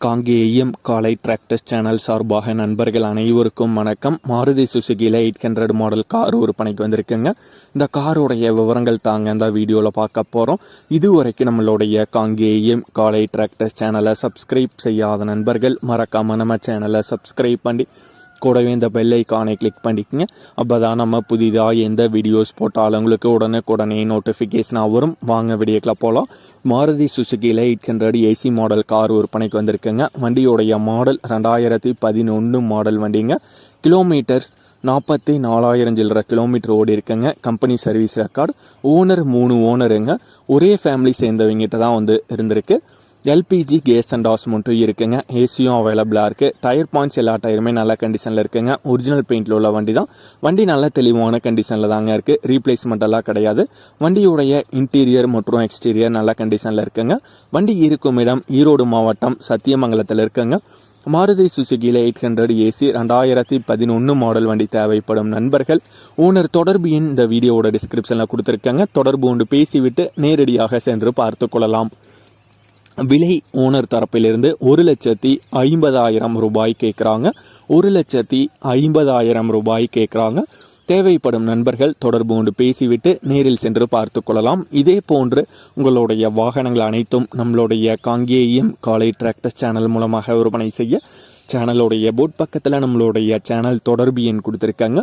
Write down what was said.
காங்கேயம் காலை tractors channel சார்பாக நண்பர்கள் அனைவருக்கும் வணக்கம். மாருதி சுசுகியில் எயிட் ஹண்ட்ரட் மாடல் கார் விற்பனைக்கு வந்திருக்குங்க. இந்த காரோடைய விவரங்கள் தாங்க இந்த வீடியோவில் பார்க்க போகிறோம் இதுவரைக்கும் நம்மளுடைய காங்கேயம் காலை டிராக்டர்ஸ் சேனலை சப்ஸ்கிரைப் செய்யாத நண்பர்கள் மறக்காமல் நம்ம சேனலை சப்ஸ்கிரைப் பண்ணி கூடவே இந்த பெல் ஐக்கானை கிளிக் பண்ணிக்கங்க. அப்போ தான் நம்ம புதிதாக எந்த வீடியோஸ் போட்டாலும் உங்களுக்கு உடனுக்குடனே நோட்டிஃபிகேஷனாக வரும். வாங்க வீடியோக்கில் போகலாம் Maruti சுசுகியில் eight hundred AC model car விற்பனைக்கு வந்திருக்குங்க. வண்டியோடைய மாடல் ரெண்டாயிரத்தி பதினொன்று மாடல் வண்டிங்க. கிலோமீட்டர்ஸ் நாற்பத்தி நாலாயிரம் சில்லற கிலோமீட்டர் ஓடி இருக்குங்க. கம்பெனி சர்வீஸ் ரெக்கார்டு ஓனர் மூணு ஓனருங்க ஒரே ஃபேமிலி சேர்ந்தவங்கிட்ட தான் வந்து இருந்திருக்கு. எல்பிஜி கேஸ் அண்ட் ஆஸ் மட்டும் இருக்குங்க. ஏசியும் அவைலபிளாக இருக்குது டயர் பாயிண்ட்ஸ் எல்லா டயருமே நல்ல கண்டிஷனில் இருக்குங்க. ஒரிஜினல் பெயிண்டில் உள்ள வண்டி தான் வண்டி நல்ல தெளிவான கண்டிஷனில் தாங்க இருக்குது ரீப்ளேஸ்மெண்ட் எல்லாம் கிடையாது. வண்டியுடைய இன்டீரியர் மற்றும் எக்ஸ்டீரியர் நல்ல கண்டிஷனில் இருக்குங்க. வண்டி இருக்கும் இடம் ஈரோடு மாவட்டம் சத்தியமங்கலத்தில் இருக்குங்க. மாருதி சுசுகியில் எயிட் ஹண்ட்ரட் ஏசி ரெண்டாயிரத்தி பதினொன்று மாடல் வண்டி தேவைப்படும் நண்பர்கள். ஓனர் தொடர்பு எண் இந்த வீடியோவோட டிஸ்கிரிப்ஷனில் கொடுத்துருக்காங்க. தொடர்பு கொண்டு பேசிவிட்டு நேரடியாக சென்று பார்த்து கொள்ளலாம். விலை ஓனர் தரப்பிலிருந்து ஒரு லட்சத்தி ஐம்பதாயிரம் ரூபாய் கேட்குறாங்க. ஒரு லட்சத்தி ஐம்பதாயிரம் ரூபாய் கேட்குறாங்க. தேவைப்படும் நண்பர்கள் தொடர்பு கொண்டு பேசிவிட்டு நேரில் சென்று பார்த்து கொள்ளலாம். இதே போன்று உங்களுடைய வாகனங்கள் அனைத்தும் நம்மளுடைய காங்கேயம் காலை டிராக்டர்ஸ் சேனல் மூலமாக விற்பனை செய்ய சேனலுடைய போட் பக்கத்தில் நம்மளுடைய சேனல் தொடர்பு எண் கொடுத்துருக்காங்க.